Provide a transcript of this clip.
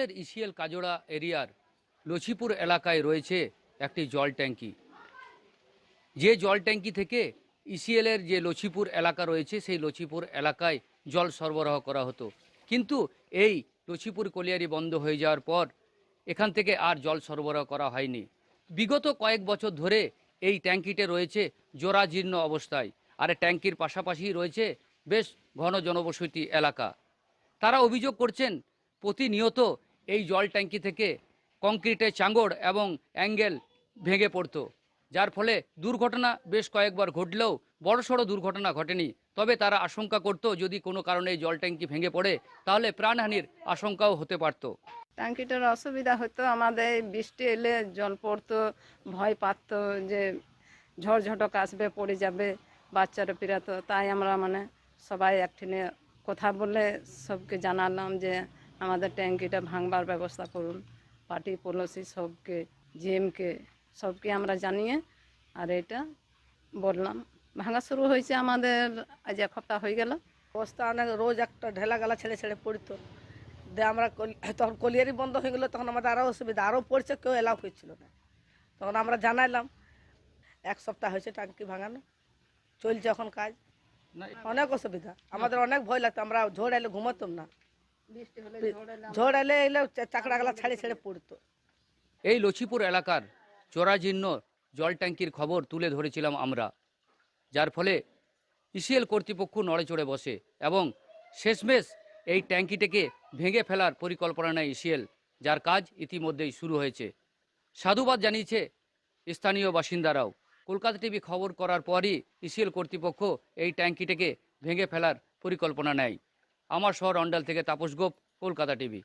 অঞ্চলের ইসিএল কাজোড়া এরিয়ার লছিপুর এলাকায় রয়েছে একটি জল ট্যাঙ্কি। যে জল ট্যাঙ্কি থেকে ইসিএলের যে লছিপুর এলাকা রয়েছে, সেই লছিপুর এলাকায় জল সরবরাহ করা হতো। কিন্তু এই লছিপুর কলিয়ারি বন্ধ হয়ে যাওয়ার পর এখান থেকে আর জল সরবরাহ করা হয়নি। বিগত কয়েক বছর ধরে এই ট্যাঙ্কিতে রয়েছে জোড়াজীর্ণ অবস্থায়। আর ট্যাঙ্কির পাশাপাশি রয়েছে বেশ ঘন জনবসতি এলাকা। তারা অভিযোগ করছেন, প্রতিনিয়ত এই জল ট্যাঙ্কি থেকে কংক্রিটের চাঙ্গড় এবং অ্যাঙ্গেল ভেঙে পড়তো, যার ফলে দুর্ঘটনা বেশ কয়েকবার ঘটলেও বড়সড় দুর্ঘটনা ঘটেনি। তবে তারা আশঙ্কা করত, যদি কোনো কারণে জল ট্যাঙ্কি ভেঙে পড়ে, তাহলে প্রাণহানির আশঙ্কাও হতে পারত। ট্যাঙ্কিটার অসুবিধা হতো, আমাদের বৃষ্টি এলে জল পড়তো, ভয় পাতো যে ঝড় ঝটক আসবে, পড়ে যাবে, বাচ্চারা পিরাতো। তাই আমরা মানে সবাই একঠিনে কথা বলে সবকে জানালাম যে আমাদের ট্যাঙ্কিটা ভাঙবার ব্যবস্থা করুন। পার্টি পলিসি সবকে জিএমকে সবকে আমরা জানিয়ে আর এটা বললাম। ভাঙা শুরু হয়েছে আমাদের আজ এক সপ্তাহ হয়ে গেল। অবস্থা অনেক রোজ একটা ঢেলা গালা ছেড়ে ছেড়ে পড়তো। দিয়ে আমরা কল- তখন কলিয়ারি বন্ধ হয়ে গেলো তখন আমাদের আরও অসুবিধা আরও পড়ছে কেউ এলাও করছিল না। তখন আমরা জানাইলাম এক সপ্তাহ হয়েছে ট্যাঙ্কি ভাঙানো চলছে এখন কাজ। অনেক অসুবিধা আমাদের অনেক ভয় লাগতো আমরা ঝড় এলে ঘুমাতাম না। ঝড় এলে এলে ছাড়ে ছেড়ে পড়তো। এই লছিপুর এলাকার চোরাজীর্ণ জল ট্যাঙ্কির খবর তুলে ধরেছিলাম আমরা। যার ফলে ইসিএল কর্তৃপক্ষ নড়ে চড়ে বসে এবং শেষমেশ এই ট্যাঙ্কিটাকে ভেঙে ফেলার পরিকল্পনা নেয় ইসিএল যার কাজ ইতিমধ্যেই শুরু হয়েছে। সাধুবাদ জানিয়েছে স্থানীয় বাসিন্দারাও। কলকাতা টিভি খবর করার পরই ইসিএল কর্তৃপক্ষ এই ট্যাঙ্কিটাকে ভেঙে ফেলার পরিকল্পনা নেয়। আমার শহর অন্ডাল থেকে তাপস গোপ কলকাতা টিভি।